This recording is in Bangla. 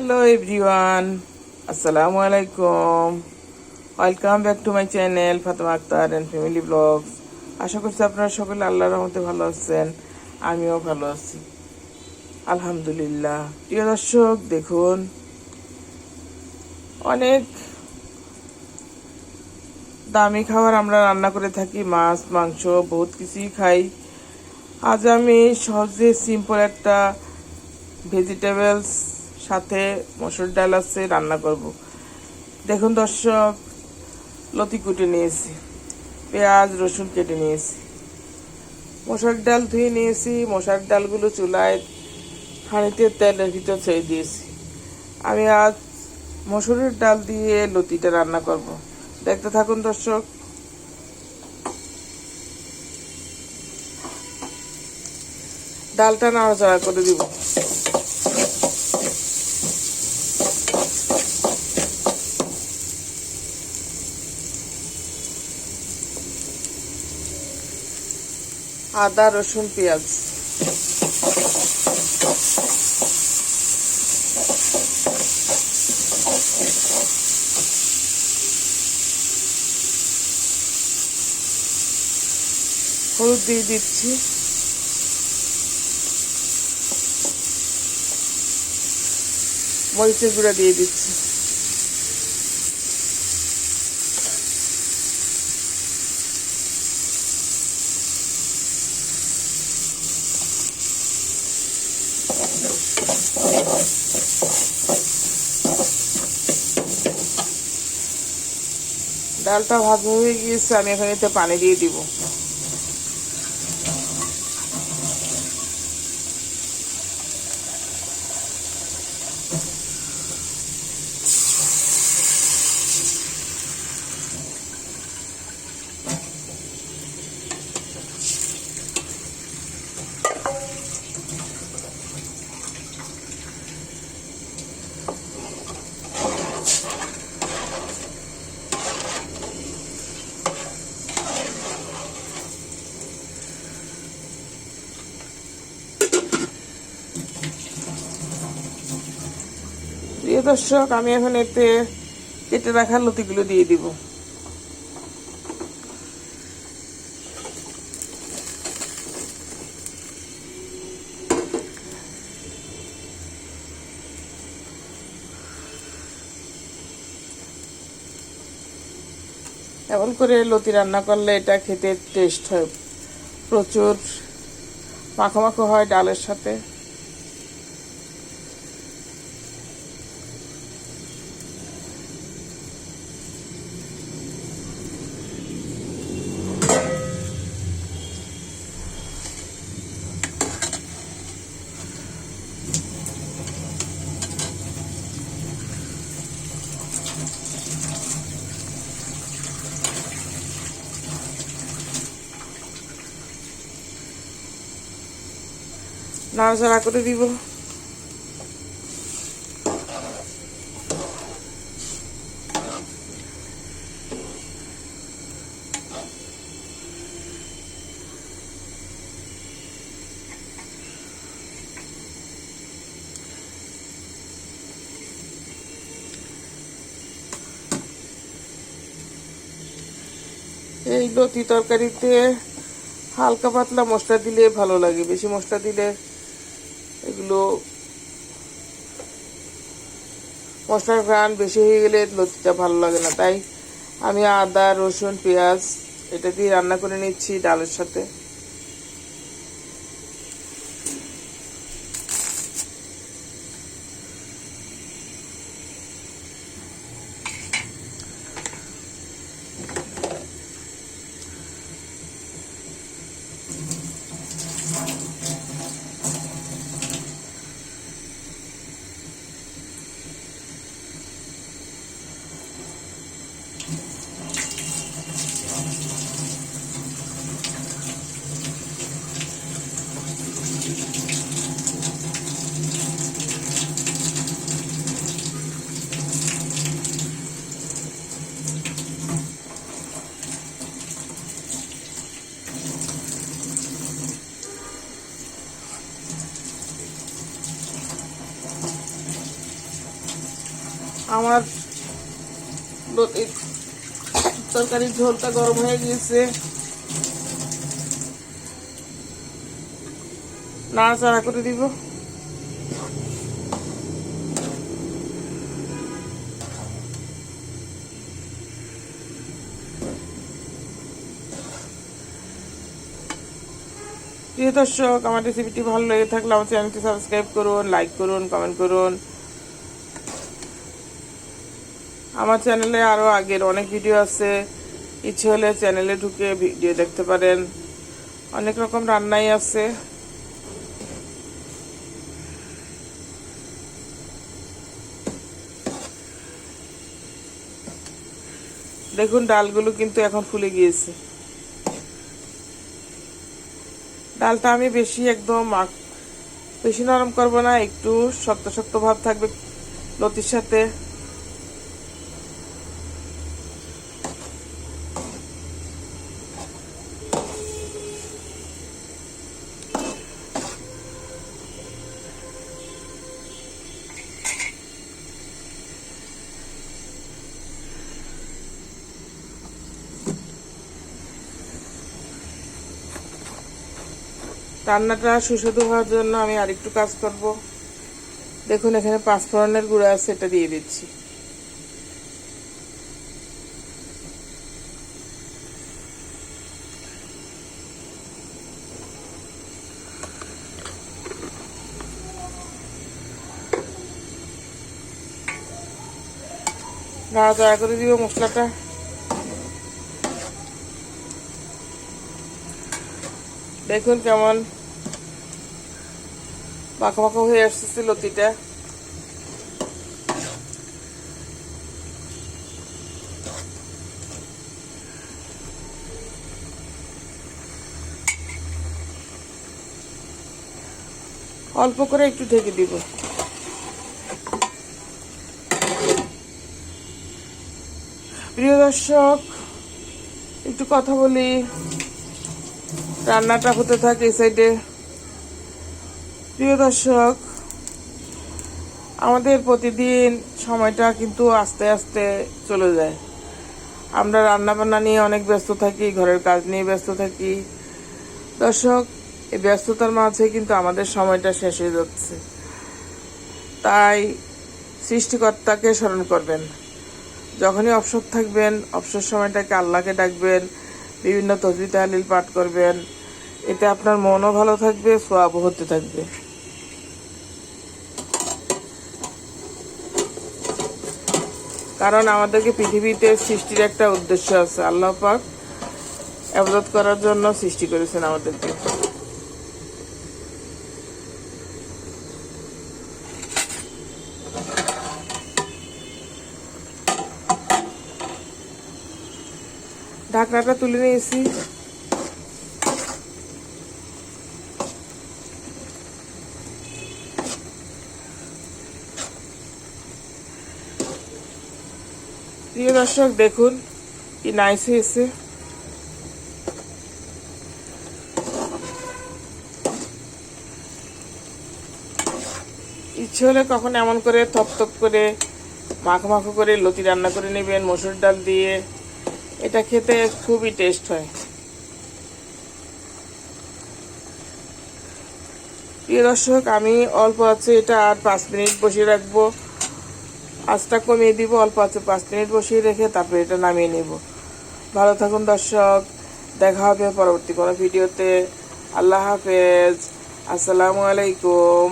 হ্যালো এভরিওয়ান আসসালামু আলাইকুম welcome back to my channel Fatema Akter and family vlogs আশা করছি আপনারা সকলে আল্লাহর রহমতে ভালো আছেন। আমিও ভালো আছি। আলহামদুলিল্লাহ। প্রিয় দর্শক, দেখুন। অনেক দামি খাবার আমরা রান্না করে থাকি, মাছ, মাংস, বহুত কিছুই খাই। আজ আমি সহজে সিম্পল একটা ভেজিটেবলস সাথে মসুর ডাল আছে, রান্না করব। দেখুন দর্শক, লতি কুটে নিয়েছি, পেঁয়াজ, রসুন কেটে নিয়েছি। মশার ডাল ধুয়ে নিয়েছি মশার ডালগুলো চুলায় হাঁড়িতে তেলের ভিতর ছেড়ে দিয়েছি। আমি আজ মসুরের ডাল দিয়ে লতিটা রান্না করব। দেখতে থাকুন দর্শক। ডালটা নাড়াচাড়া করে দিব। আদা রসুন পেঁয়াজ। হলুদ দিয়ে দিচ্ছি। মরিচের গুঁড়া দিয়ে দিচ্ছি। ডালটা ভাত হয়ে গিয়েছে আমি এখন পানি দিয়ে দিব প্রিয় দর্শক, আমি এখন এতে কেটে রাখা লতিগুলো দিয়ে দিব। এমন করে লতি রান্না করলে এটা খেতে টেস্ট হয়। প্রচুর মাখো মাখো হয় ডালের সাথে। নাড়াচাড়া করে দিব। এই লতি তরকারিতে হালকা পাতলা মশলা দিলে ভালো লাগে, বেশি মশলা দিলে এগুলো মশলার ঘ্রাণ বেশি হয়ে গেলে লতিটা ভালো লাগে না। তাই আমি আদা, রসুন, পেঁয়াজ এটা দিয়ে রান্না করে নিচ্ছি ডালের সাথে। আমার লতির তরকারির ঝোলটা গরম হয়ে গিয়েছে। নাড়াচাড়া করে দিব। দর্শক, আমার রেসিপিটি ভালো লেগে থাকলে আমার চ্যানেলটি সাবস্ক্রাইব করুন লাইক করুন কমেন্ট করুন। আমার চ্যানেলে আরও আগের অনেক ভিডিও আছে। ইচ্ছে হলে চ্যানেলে ঢুকে ভিডিও দেখতে পারেন। অনেক রকম রান্নাই আছে। দেখুন, ডালগুলো কিন্তু এখন ফুলে গিয়েছে। ডালটা আমি বেশি একদম বেশি নরম করব না, একটু শক্ত শক্ত ভাব থাকবে লতির সাথে। রান্নাটা সুস্বাদু হওয়ার জন্য আমি আরেকটু কাজ করব। দেখুন, এখানে পাঁচফোড়নের গুঁড়া আছে, এটা দিয়ে দিচ্ছি। নাড়াচাড়া করে দিব মশলাটা। দেখুন কেমন মাখা মাখা হয়ে আসতেছে লতিটা অল্প করে একটু ঢেকে দিব। প্রিয় দর্শক, একটু কথা বলি। রান্নাটা হতে থাকে এই সাইডে প্রিয় দর্শক, আমাদের প্রতিদিন সময়টা কিন্তু আস্তে আস্তে চলে যায়। আমরা রান্না বান্না নিয়ে অনেক ব্যস্ত থাকি, ঘরের কাজ নিয়ে ব্যস্ত থাকি। দর্শক, এই ব্যস্ততার মাঝে কিন্তু আমাদের সময়টা শেষ হয়ে যাচ্ছে। তাই সৃষ্টিকর্তাকে স্মরণ করবেন। যখনই অবসর থাকবেন, অবসর সময়টাকে আল্লাহকে ডাকবেন, বিভিন্ন তসবি তাহলিল পাঠ করবেন। এতে আপনার মনও ভালো থাকবে, সোয়াবও হতে থাকবে। কারণ আমাদেরকে পৃথিবীতে সৃষ্টির একটা উদ্দেশ্য আছে। আল্লাহ পাক অবরোধ করার জন্য সৃষ্টি করেছেন আমাদেরকে। ঢাকনাটা তুলে নিয়েছি। প্রিয় দর্শক, দেখুন কি নাইস হয়েছে। ইচ্ছে হলে কখন এমন করে থপথপ করে, মাখো মাখো করে লতি রান্না করে নেবেন, মসুর ডাল দিয়ে। এটা খেতে খুবই টেস্ট হয়। প্রিয় দর্শক, আমি অল্প আছে, এটা আর পাঁচ মিনিট বসিয়ে রাখব। আঁচটা কমিয়ে দিব, অল্প আছে পাঁচ মিনিট বসিয়ে রেখে তারপরে এটা নামিয়ে নেব। ভালো থাকুন দর্শক, দেখা হবে পরবর্তী কোনো ভিডিওতে। আল্লাহ হাফেজ। আসসালামু আলাইকুম।